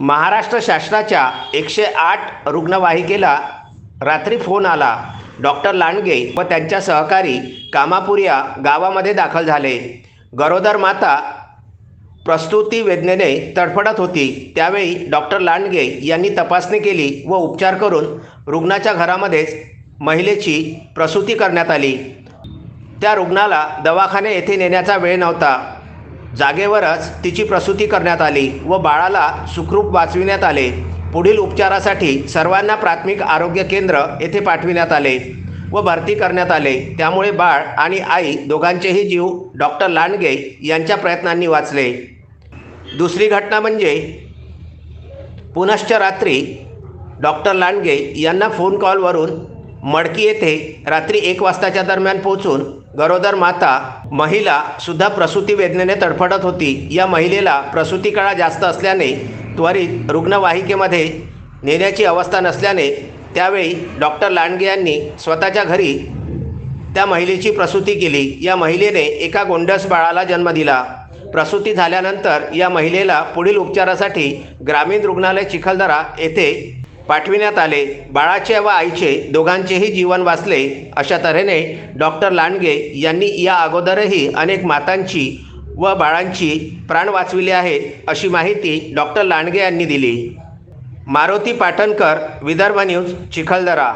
महाराष्ट्र शासनाच्या एकशे आठ रुग्णवाहिकेला रात्री फोन आला. डॉक्टर लांडगे व त्यांच्या सहकारी कामापुरिया गावामध्ये दाखल झाले. गरोदर माता प्रस्तुती वेदनेने तडफडत होती. त्यावेळी डॉक्टर लांडगे यांनी तपासणी केली व उपचार करून रुग्णाच्या घरामध्येच महिलेची प्रसूती करण्यात आली. त्या रुग्णाला दवाखाने येथे नेण्याचा वेळ नव्हता. जागेवरच तिची प्रसूती करण्यात आली व बाळाला सुखरूप वाचविण्यात आले. पुढील उपचारासाठी सर्वांना प्राथमिक आरोग्य केंद्र येथे पाठविण्यात आले व भरती करण्यात आले. त्यामुळे बाळ आणि आई दोघांचेही जीव डॉक्टर लांडगे यांच्या प्रयत्नांनी वाचले. दुसरी घटना म्हणजे पुनश्च रात्री डॉक्टर लांडगे यांना फोन कॉलवरून मडकी येथे रात्री एक वाजताच्या दरम्यान पोहोचून गरोदर माता महिला सुद्धा प्रसूती वेदनेने तडफडत होती. या महिलेला प्रसूती काळा जास्त असल्याने त्वरित रुग्णवाहिकेमध्ये नेण्याची अवस्था नसल्याने त्यावेळी डॉक्टर लांडगे यांनी स्वतःच्या घरी त्या महिलेची प्रसूती केली. या महिलेने एका गोंडस बाळाला जन्म दिला. प्रसूती झाल्यानंतर या महिलेला पुढील उपचारासाठी ग्रामीण रुग्णालय चिखलदरा येथे पाठविण्यात आले. बाळाचे व आईचे दोघांचेही जीवन वाचले. अशा तऱ्हेने डॉक्टर लांडगे यांनी या अगोदरही अनेक मातांची व बाळांची प्राण वाचविले आहेत अशी माहिती डॉक्टर लांडगे यांनी दिली. मारुती पाटणकर विदर्भ न्यूज चिखलदरा.